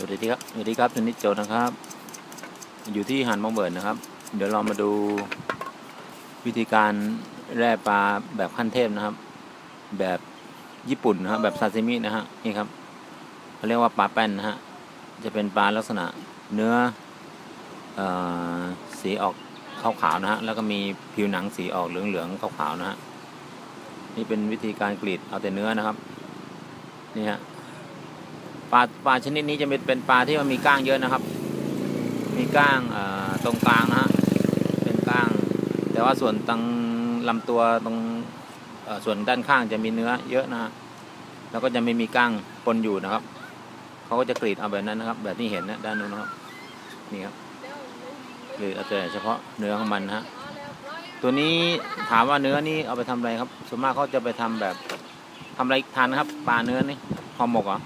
สวัสดีครับ สวัสดีครับชนิดโจนะครับ อยู่ที่หาดมองเบิร์นนะครับ เดี๋ยวเรามาดูวิธีการแร่ปลาแบบขั้นเทพนะครับ แบบญี่ปุ่นนะครับ แบบซาซิมินะฮะ นี่ครับเขาเรียกว่าปลาแป้นนะฮะ จะเป็นปลาลักษณะเนื้อออสีออกขาวๆนะฮะ แล้วก็มีผิวหนังสีออกเหลืองๆขาวๆนะฮะ นี่เป็นวิธีการกรีดเอาแต่เนื้อนะครับ นี่ฮะ ปลาปลาชนิดนี้จะเป็นเป็นปลาที่มันมีก้างเยอะนะครับ มีก้างตรงกลางนะฮะเป็นก้าง แต่ว่าส่วนตรงลำตัวตรงส่วนด้านข้างจะมีเนื้อเยอะนะฮะแล้วก็จะไม่มีก้างปนอยู่นะครับเขาก็จะกรีดเอาแบบนั้นนะครับ แบบที่เห็นนะด้านนู้นนะครับนี่ครับกรีดเอาแต่เฉพาะเนื้อของมันนะฮะตัวนี้ถามว่าเนื้อนี่เอาไปทำอะไรครับส่วนมากเขาจะไปทำแบบทำอะไรทานนะครับปลาเนื้อนี่ห่อหมกเหรอ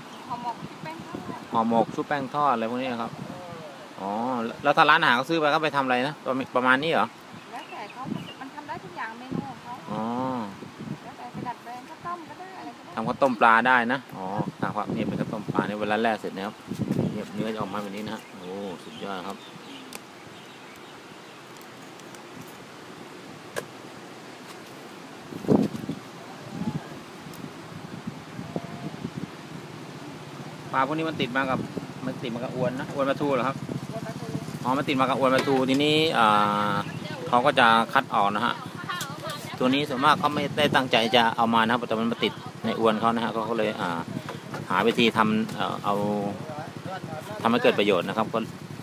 ห่อหมกชุบแป้งทอดอะไรพวกนี้ครับอ๋อแล้วถ้าร้านอาหารเขาซื้อไปเขาไปทำอะไรนะประมาณประมาณนี้เหรอแล้วแต่เขามันทำได้ทุกอย่างเมนูของเขาอ๋อแล้วแต่ไปดัดแปลงข้าวต้มก็ได้อะไรก็ได้ทำข้าวต้มปลาได้นะอ๋อครับนี่เป็นข้าวต้มปลาเนี่ยเวลาแล่เสร็จนะครับเนี่ยเนื้อจะออกมาแบบนี้นะฮะโอ้สุดยอดครับ ปลาพวกนี้มันติดมากับมันติดมากับอวนนะอวนปลาทูเหรอครับบัวปลาทูอ๋อมันติดมากับอวนปลาทูทีนี้อ่าเขาก็จะคัดออกนะฮะตัวนี้ส่วนมากเขาไม่ได้ตั้งใจจะเอามานะแต่มันมาติดในอวนเขานะฮะเขาก็เลยอ่าหาวิธีทำเอ่อเอาทำให้เกิดประโยชน์นะครับ ก็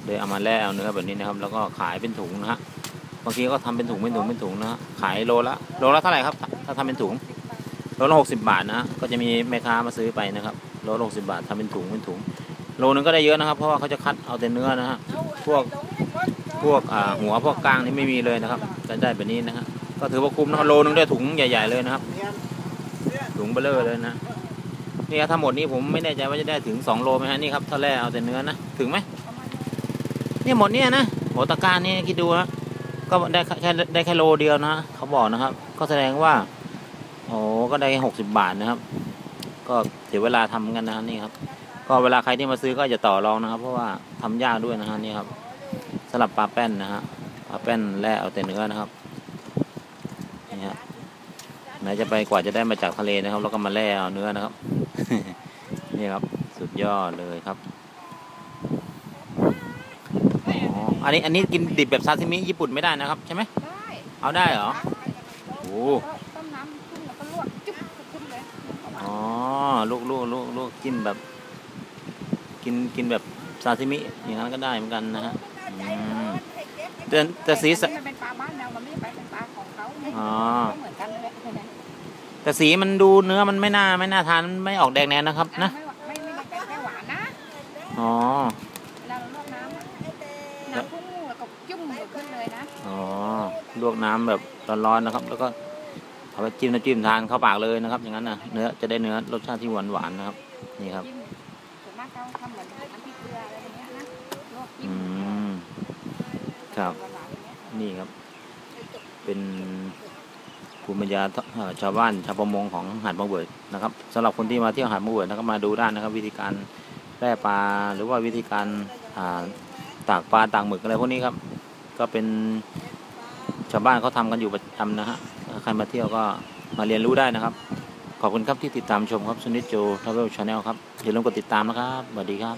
เลยเอามาแล่เอาเนื้อแบบนี้นะครับ แล้วก็ขายเป็นถุงนะฮะบางทีก็ทำเป็นถุงเป็นถุงเป็นถุงนะฮะขายโลละโลละเท่าไหร่ครับ ถ้าทำเป็นถุงโลละหกสิบาทนะฮะก็จะมีแม่ค้ามาซื้อไปนะครับ โลหกสิบาททำเป็นถุงเป็นถุง โลนึงก็ได้เยอะนะครับ เพราะว่าเขาจะคัดเอาแต่เนื้อนะฮะพวกพวกอ่าหัวพวกกลางนี่ไม่มีเลยนะครับจะได้แบบนี้นะฮะก็ถือว่าคุ้มนะโลนึงได้ถุงใหญ่ ๆเลยนะครับ ถุงเบลเลอร์เลยนะนี่ครับทั้งหมดนี้ผมไม่แน่ใจว่าจะได้ถึง2โลไหมฮะนี่ครับถ้าแร่เอาแต่เนื้อนะถึงไหมนี่หมดเนี่ยนะโหตะกร้ารนี่คิดดูนะก็ได้แค่ได้แค่โลเดียวนะเขาบอกนะครับ ก็แสดงว่าโอ้ก็ได้หกสิบบาทนะครับ ก็เสียเวลาทำกันนะฮะนี่ครับ ก็เวลาใครที่มาซื้อก็อย่าต่อรองนะครับ เพราะว่าทำยากด้วยนะฮะนี่ครับสำหรับปลาแป้นนะฮะปลาแป้นแร่เอาแต่เนื้อนะครับนี่ฮะไหนจะไปกว่าจะได้มาจากทะเลนะครับ แล้วก็มาแล่เอาเนื้อนะครับ นี่ครับสุดยอดเลยครับอ๋ออันนี้อันนี้กินดิบแบบซาซิมิญี่ปุ่นไม่ได้นะครับใช่ไหมได้เอาได้เหรอโอ้ ต้มน้ำขึ้นแล้วก็ลวกจุ๊บขึ้นเลย อ๋อ ลูกลูกลูกลูกจิ้มแบบ กินกินแบบซาซิมิอย่างนั้นก็ได้เหมือนกันนะฮะอืมแต่แต่สีสันมันเป็นปลาบ้านเรามันไม่ได้ไปเป็นปลาของเขาเนี่ยอ๋อก็เหมือนกันเลยใช่ไหมแต่สีมันดูเนื้อมันไม่น่าไม่น่าทานไม่ออกแดงแนนนะครับ นะไม่ไม่ไม่ได้แค่หวานนะอ๋อเวลาเราลวกน้ำอะน้ำพุ่งแล้วก็จุ่มขึ้นเลยนะอ๋อลวกน้ำแบบร้อนๆนะครับ แล้วก็ เอาไปจิ้มน้ำจิ้มทานเข้าปากเลยนะครับ อย่างนั้นนะเนื้อจะได้เนื้อรสชาติที่หวานหวานนะครับ นี่ครับส่วนมากเขาทำเหมือนน้ำพริกเกลืออะไรอย่างเงี้ยนะลวกจิ้อืมครับ นี่ครับ เป็นภูมิปัญญาชาวบ้านชาวประมงของหาดบางเบิดนะครับสำหรับคนที่มาเที่ยวหาดบางเบิดนะครับมาดูได้นะครับ วิธีการแร่ปลาหรือว่าวิธีการาตากปลาตากหมึกอะไรพวกนี้ครับ ก็เป็นชาวบ้านเขาทำกันอยู่ประจำนะฮะ ใครมาเที่ยวก็มาเรียนรู้ได้นะครับ ขอบคุณครับที่ติดตามชมครับสุนิจโจทราเวลชาแนลครับอย่าลืมกดติดตามนะครับสวัสดีครับ